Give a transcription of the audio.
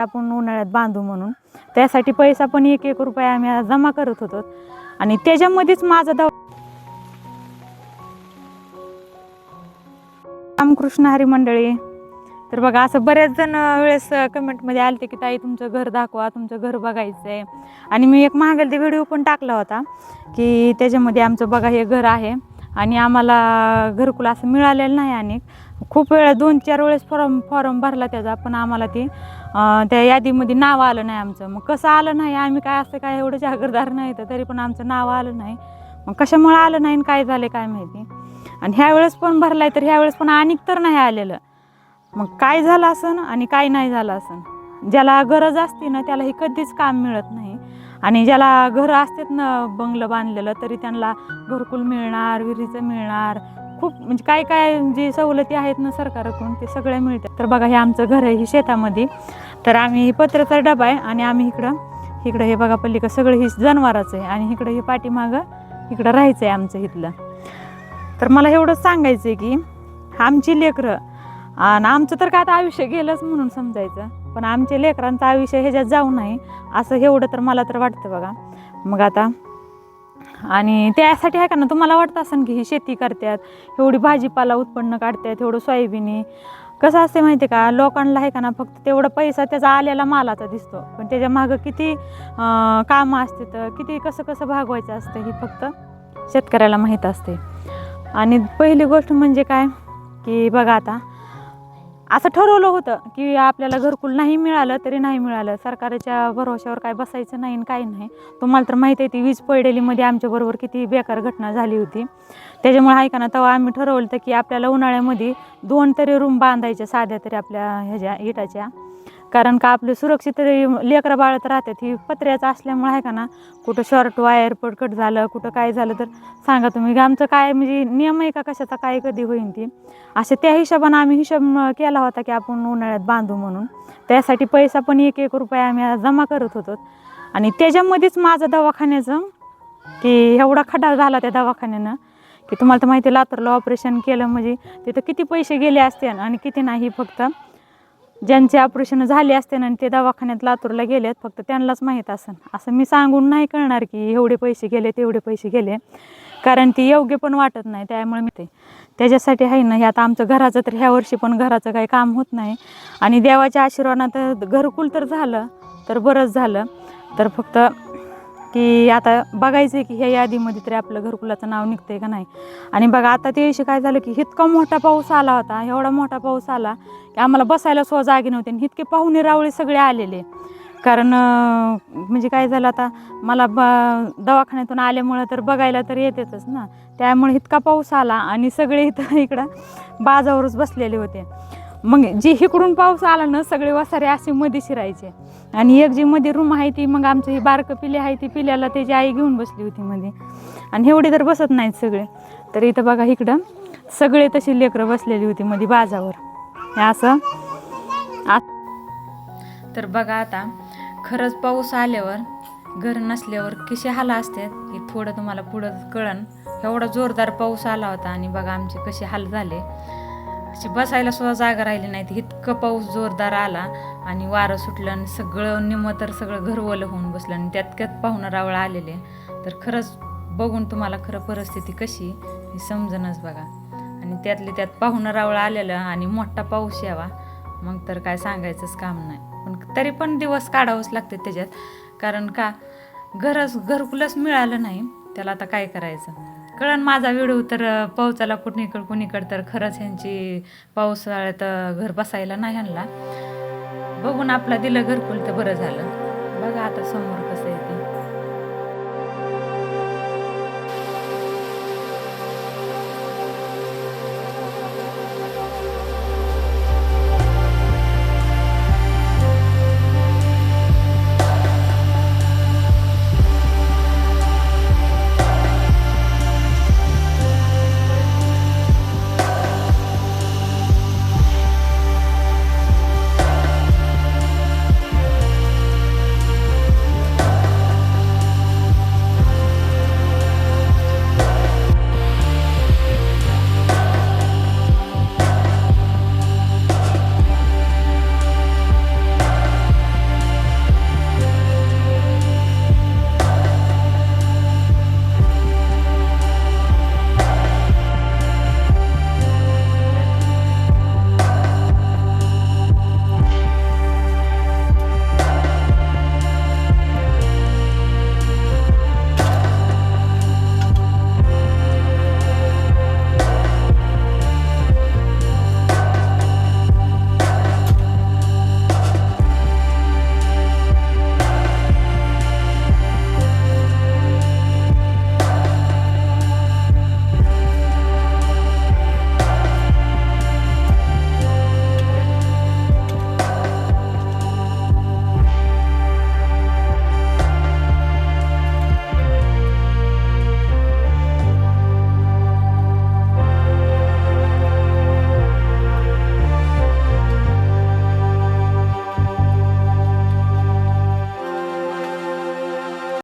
आपण उन्हाळ्यात बांधू म्हणून. त्यासाठी पैसा पण एक एक रुपया आम्ही जमा करत होतो. आणि त्याच्यामध्येच माझा दवा रामकृष्ण हरी मंडळी. तर बघा असं बऱ्याच जण वेळेस कमेंटमध्ये आलते की ताई तुमचं घर दाखवा तुमचं घर बघायचं आहे आणि मी एक महागलती व्हिडिओ पण टाकला होता की त्याच्यामध्ये आमचं बघा हे घर आहे आणि आम्हाला घरकुल असं मिळालेलं नाही आणि खूप वेळा दोन चार वेळेस फॉर्म फॉर्म भरला त्याचा पण आम्हाला ते त्या यादीमध्ये नाव आलं नाही आमचं. मग कसं आलं नाही? आम्ही काय असं काय एवढं जागरदार नाही तर तरी पण आमचं नाव आलं नाही. मग कशामुळे आलं नाही आणि काय झालं काय माहिती? आणि ह्यावेळेस पण पण भरलाय तर ह्यावेळेस पण आणिक तर नाही आलेलं. मग काय झालं असं आणि काय नाही झालं असं? ज्याला गरज असते ना त्याला हे कधीच काम मिळत नाही. आणि ज्याला घरं असतात ना बंगलं बांधलेलं तरी त्यांना घरकुल मिळणार विहिरीचं मिळणार खूप म्हणजे काय काय जे सवलती आहेत ना सरकारकडून ते सगळ्या मिळतात. तर बघा हे आमचं घर आहे ही शेतामध्ये. तर आम्ही ही पत्र्याचा डबा आहे आणि आम्ही इकडं इकडं हे बघा पल्लिका सगळं हे जनावराचं आहे आणि इकडं हे पाठीमागं इकडं राहायचं आहे आमचं इथलं. तर मला एवढंच सांगायचं आहे की आमची लेकरं आणि आमचं तर काय आता आयुष्य गेलंच म्हणून समजायचं पण आमच्या लेकरांचं आयुष्य ह्याच्यात जाऊ नाही असं एवढं तर मला तर वाटतं बघा. मग आता आणि त्यासाठी आहे का ना तुम्हाला वाटतं असं की ही शेती करतात एवढी भाजीपाला उत्पन्न काढतात एवढं सोयाबिनी कसं असते माहिती आहे का लोकांना आहे का ना फक्त तेवढा पैसा त्याचा आलेला मालाचा दिसतो. पण त्याच्या मागं किती कामं असते तर किती कसं कसं भागवायचं असतं हे फक्त शेतकऱ्याला माहीत असते आणि पहिली गोष्ट म्हणजे काय की बघा आता असं ठरवलं होतं की आपल्याला घरकुल नाही मिळालं तरी नाही मिळालं. सरकारच्या भरोश्यावर काय बसायचं नाही आणि काही नाही. तुम्हाला तर माहिती आहे ती वीज पडलेलीमध्ये आमच्याबरोबर किती बेकार घटना झाली होती. त्याच्यामुळे ऐका ना तेव्हा आम्ही ठरवलं होतं की आपल्याला उन्हाळ्यामध्ये दोन तरी रूम बांधायच्या साध्या तरी आपल्या ह्याच्या इटाच्या. कारण का आपले सुरक्षित तरी लेकरं बाळत राहतात ही पत्र्याचं असल्यामुळे आहे का ना कुठं शॉर्ट वायर पडकट झालं कुठं काय झालं तर सांगा तुम्ही आमचं काय म्हणजे नियम आहे का कशाचा काय कधी होईन ती? असे त्या हिशोबानं आम्ही हिशोब केला होता की आपण उन्हाळ्यात बांधू म्हणून. त्यासाठी पैसा पण एक एक रुपया आम्ही जमा करत होतो. आणि त्याच्यामध्येच माझं दवाखान्याचं की एवढा खड्डा झाला त्या दवाखान्यानं की तुम्हाला तर माहिती आहे, लातूरला ऑपरेशन केलं म्हणजे तिथं किती पैसे गेले असते आणि किती नाही फक्त. ज्यांचे ऑपरेशन झाले असते आणि ते दवाखान्यात लातूरला गेलेत फक्त त्यांनाच माहीत असेल असं मी सांगून नाही कळणार की एवढे पैसे गेले तेवढे पैसे गेले. कारण ती योग्य पण वाटत नाही त्यामुळे मी ते त्याच्यासाठी आहे ना हे आता आमचं घराचं तर ह्या वर्षी पण घराचं काही काम होत नाही. आणि देवाच्या आशीर्वादानं घरकुल तर झालं तर बरंच झालं. तर फक्त की आता बघायचं आहे की ह्या यादीमध्ये तरी आपलं घरकुलाचं नाव निघतंय का नाही. आणि बघा आता ते दिवशी काय झालं की इतका मोठा पाऊस आला होता एवढा मोठा पाऊस आला की आम्हाला बसायला सो जागी नव्हते आणि इतके पाहुणे रावळे सगळे आलेले. कारण म्हणजे काय झालं आता मला ब दवाखान्यातून आल्यामुळं तर बघायला तर येतेच ना. त्यामुळे इतका पाऊस आला आणि सगळे इथं इकडं बाजावरच बसलेले होते. मग जे इकडून पाऊस आला ना सगळे वसारे असे मध्ये शिरायचे आणि एक जी मध्ये रूम आहे ती मग आमचं ही बारकं पिले आहे ती पिल्याला त्याची आई घेऊन बसली होती मध्ये. आणि एवढे तर बसत नाहीत सगळे. तर इथं बघा इकडं सगळे तशी लेकरं बसलेली होती मध्ये बाजावर. हे असं तर बघा आता खरंच पाऊस आल्यावर घर नसल्यावर कसे हाला असते हे थोडं तुम्हाला पुढं कळन. एवढा जोरदार पाऊस आला होता आणि बघा आमचे कसे हाल झाले. अशी बसायला सुद्धा जागा राहिली नाही इतकं पाऊस जोरदार आला आणि वारं सुटलं आणि सगळं निम्म तर सगळं घर ओलं होऊन बसलं आणि त्यात त्यात पाहुणं रावळ आलेले. तर खरंच बघून तुम्हाला खरं परिस्थिती कशी हे समजणच बघा. आणि त्यातले त्यात पाहुणं रावळ आलेलं आणि मोठा पाऊस यावा. मग तर काय सांगायचंच काम नाही. पण तरी पण दिवस काढावंच लागते त्याच्यात. कारण का घरच घरकुलच मिळालं नाही. त्याला आता काय करायचं? कळण माझा व्हिडिओ तर अं, पावसाला कुणीकड कुणीकड तर खरंच ह्यांची पावसाळ्यात घर बसायला नाही आणला. बघून आपला दिलं घरकुल तर बरं झालं. बघा आता समोर.